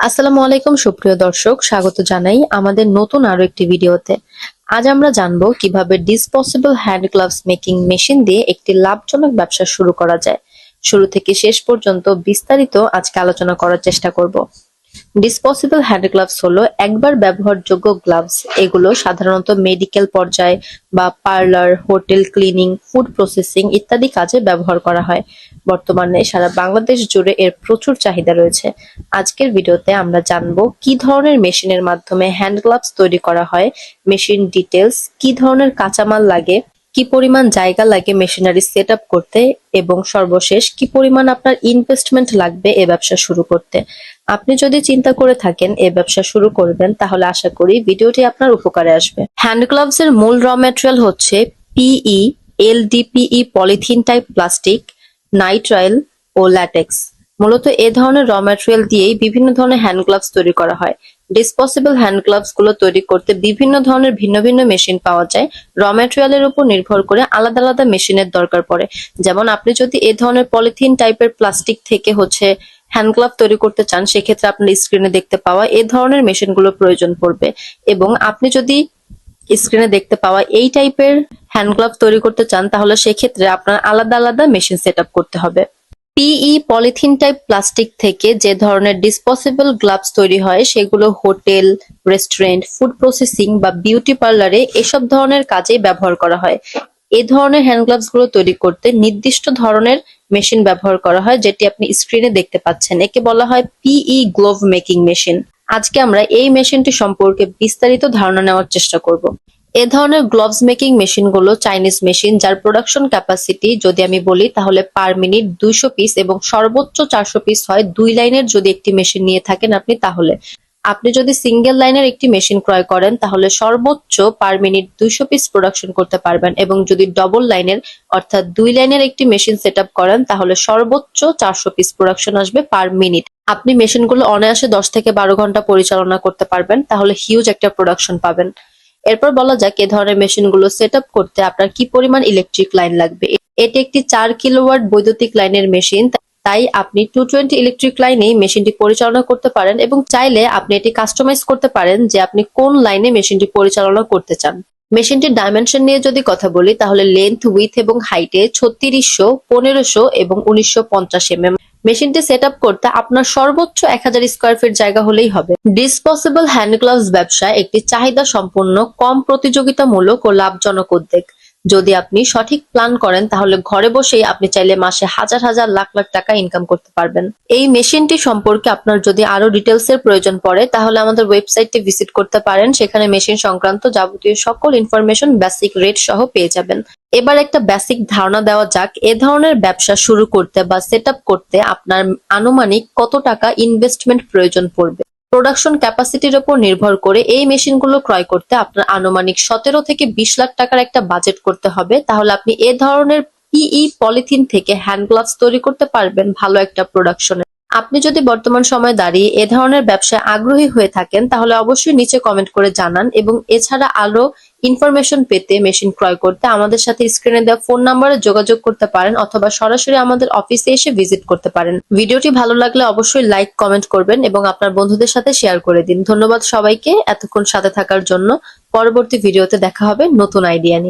আসসালামু আলাইকুম, সুপ্রিয় দর্শক। স্বাগত জানাই আমাদের নতুন আরও একটি ভিডিওতে। আজ আমরা জানব কীভাবে disposable hand gloves making machine দিয়ে একটি লাভজনক ব্যবসা শুরু করা যায়। শুরু থেকে শেষ পর্যন্ত বিস্তারিত আজকে আলোচনা করার চেষ্টা করব। ডিসপসিবল হ্যান্ড গ্লাভস হলো একবার ব্যবহারযোগ্য গ্লাভস এগুলো সাধারণত মেডিকেল পর্যায়ে বা parlour hotel cleaning food processing ইত্যাদি কাজে ব্যবহার করা হয়। বর্তমানে সারা বাংলাদেশ জুড়ে এর প্রচুর চাহিদা রয়েছে। আজকের ভিডিওতে আমরা জানব কি ধরনের মেশিনের মাধ্যমে হ্যান্ড গ্লাভস তৈরি করা হয় মেশিন ডিটেলস কি ধরনের কাঁচামাল লাগে কি পরিমাণ জায়গা লাগে মেশিনারি সেট করতে এবং সর্বশেষ কি পরিমাণ আপনার ইনভেস্টমেন্ট লাগবে এ ব্যবসা শুরু করতে? আপনি যদি চিন্তা করে থাকেন এ ব্যবসা শুরু করবেন, তাহলে আশা করি ভিডিওটি আপনার উপকারে আসবে। হ্যান্ড গ্লাভস এর মূল র ম্যাটেরিয়াল হচ্ছে PE LDPE polythene type plastic nitrile ও ল্যাটেক্স মূলত এ ধরনের র ম্যাটেরিয়াল দিয়েই বিভিন্ন ধরনের হ্যান্ড গ্লাভস তৈরি করা হয়। ডিসপসিবল হ্যান্ড গ্লাভসগুলো তৈরি করতে বিভিন্ন ধরনের ভিন্ন ভিন্ন মেশিন পাওয়া যায়। র ম্যাটেরিয়ালের উপর নির্ভর করে আলাদা আলাদা মেশিনের দরকার পড়ে। যেমন আপনি যদি এ ধরনের পলিথিন টাইপের প্লাস্টিক থেকে হচ্ছে হ্যান্ড গ্লাভ তৈরি করতে চান, সেক্ষেত্রে আপনার স্ক্রিনে দেখতে পাওয়া এ ধরনের মেশিনগুলো প্রয়োজন পড়বে। এবং আপনি যদি স্ক্রিনে দেখতে পাওয়া এই টাইপের হ্যান্ড গ্লাভ তৈরি করতে চান, তাহলে সেক্ষেত্রে আপনার আলাদা আলাদা মেশিন সেট করতে হবে। পিই পলিথিন টাইপ প্লাস্টিক থেকে যে ধরনের ডিসপসিবল গ্লাভস তৈরি হয়, সেগুলো হোটেল রেস্টুরেন্ট ফুড প্রসেসিং বা বিউটি পার্লারে এসব ধরনের কাজে ব্যবহার করা হয়। এ ধরনের হ্যান্ড গ্লাভসগুলো তৈরি করতে নির্দিষ্ট ধরনের মেশিন ব্যবহার করা হয়, যেটি আপনি স্ক্রিনে দেখতে পাচ্ছেন। একে বলা হয় পিই গ্লোভ মেকিং মেশিন আজকে আমরা এই মেশিনটি সম্পর্কে বিস্তারিত ধারণা নেওয়ার চেষ্টা করব। এ ধরনের গ্লোভস মেকিং মেশিনগুলো চাইনিজ মেশিন যার প্রোডাকশন ক্যাপাসিটি যদি আমি বলি, তাহলে পার মিনিট দুইশো পিস এবং সর্বোচ্চ চারশো পিস হয় দুই লাইনের যদি একটি মেশিন নিয়ে থাকেন আপনি, তাহলে। আপনি যদি সিঙ্গেল লাইনের একটি মেশিন ক্রয় করেন, তাহলে সর্বোচ্চ পার মিনিট দুইশো পিস প্রোডাকশন করতে পারবেন এবং যদি ডবল লাইনের অর্থাৎ দুই লাইনের একটি মেশিন সেট করেন, তাহলে সর্বোচ্চ চারশো পিস প্রোডাকশন আসবে পার মিনিট আপনি মেশিনগুলো অনায়াসে দশ থেকে বারো ঘণ্টা পরিচালনা করতে পারবেন, তাহলে হিউজ একটা প্রোডাকশন পাবেন। এরপর বলা যাক এ ধরনের মেশিনগুলো সেট করতে আপনার কি পরিমাণ ইলেকট্রিক লাইন লাগবে। এটি একটি চার কিলোওয়াট বৈদ্যুতিক লাইনের মেশিন তাই আপনি টু টোয়েন্টি ইলেকট্রিক লাইনেই মেশিনটি পরিচালনা করতে পারেন এবং চাইলে আপনি এটি কাস্টমাইজ করতে পারেন যে আপনি কোন লাইনে মেশিনটি পরিচালনা করতে চান। মেশিনটির ডাইমেনশন নিয়ে যদি কথা বলি, তাহলে লেন্থ উইথ এবং হাইটে ছত্রিশশো, পনেরোশো এবং উনিশশো পঞ্চাশ এমএম মেশিনটি সেট করতে আপনার সর্বোচ্চ এক হাজার স্কোয়ার ফিট জায়গা হলেই হবে। ডিসপসিবল হ্যান্ড গ্লাভস ব্যবসা একটি চাহিদা সম্পন্ন, কম প্রতিযোগিতামূলক ও লাভজনক উদ্যোগ। যদি আপনি সঠিক প্ল্যান করেন, তাহলে ঘরে বসেই আপনি চাইলে মাসে হাজার হাজার লাখ লাখ টাকা ইনকাম করতে পারবেন। এই মেশিনটি সম্পর্কে আপনার যদি আরও ডিটেলস এর প্রয়োজন পড়ে, তাহলে আমাদের ওয়েবসাইটটি ভিজিট করতে পারেন। সেখানে মেশিন সংক্রান্ত যাবতীয় সকল ইনফরমেশন বেসিক রেট সহ পেয়ে যাবেন। এবার একটা বেসিক ধারণা দেওয়া যাক। এ ধরনের ব্যবসা শুরু করতে বা সেট করতে আপনার আনুমানিক কত টাকা ইনভেস্টমেন্ট প্রয়োজন পড়বে? প্রোডাকশন ক্যাপাসিটির উপর নির্ভর করে এই মেশিনগুলো ক্রয় করতে আপনার আনুমানিক সতেরো থেকে বিশ লাখ টাকার একটা বাজেট করতে হবে। তাহলে আপনি এ ধরনের পিই পলিথিন থেকে হ্যান্ড গ্লাভস তৈরি করতে পারবেন ভালো একটা প্রোডাকশনে আপনি যদি বর্তমান সময়ে দাঁড়িয়ে এ ধরনের ব্যবসায় আগ্রহী হয়ে থাকেন, তাহলে অবশ্যই নিচে কমেন্ট করে জানান এবং এছাড়া আরও ইনফরমেশন পেতে মেশিন ক্রয় করতে আমাদের সাথে স্ক্রিনে দেওয়া ফোন নাম্বারে যোগাযোগ করতে পারেন অথবা সরাসরি আমাদের অফিসে এসে ভিজিট করতে পারেন। ভিডিওটি ভালো লাগলে অবশ্যই লাইক কমেন্ট করবেন এবং আপনার বন্ধুদের সাথে শেয়ার করে দিন। ধন্যবাদ সবাইকে। এতক্ষণ সাথে থাকার জন্য পরবর্তী ভিডিওতে দেখা হবে নতুন আইডিয়া নিয়ে।